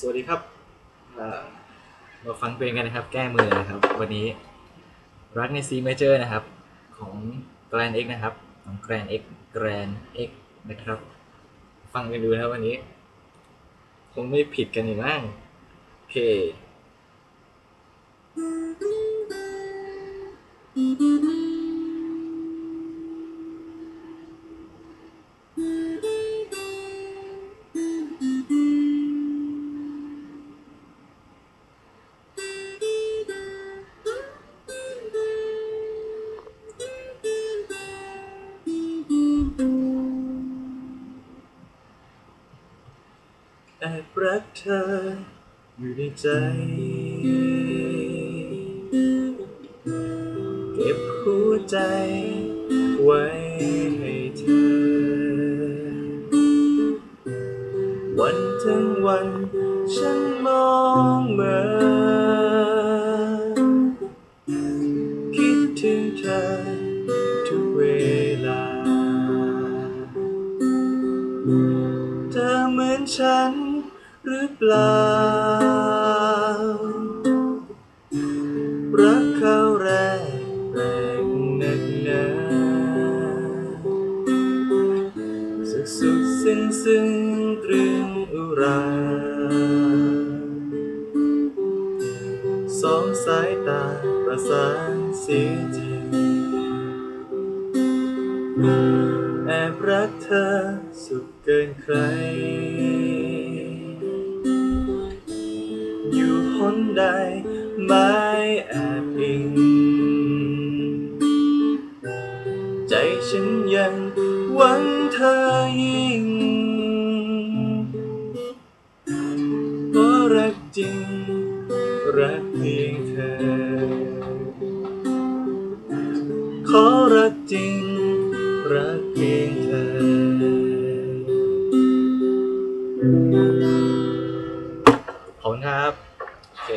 สวัสดีครับมาฟังเพลงกันนะครับ แก้มือนะครับ วันนี้รักใน C major นะครับ ของ Grand X นะครับ ของ Grand X Grand X นะครับ ฟังกันดูนะครับวันนี้ คงไม่ผิดกันอยู่มั้งโอเค แอบรักเธอ อยู่ในใจ เก็บหัวใจ ไว้ให้เธอ วันทั้งวัน ฉันมองเมื่อคิดถึงเธอ อเหมือนฉันหรือเปล่า รักเขาแรกแรงนักหนาสุดสุดซึ้งซึ้งตรึงอุราสองสายตาประสานเสียจริง แอบรักเธอสุดเกินใคร อยู่หนใดไม่แอบอิง ใจฉันยังหวังเธอยิ่งเพราะรักจริง รักเพียงเธอ ขอรักจริง รักเพีงเธอขอบคุณครับโอเค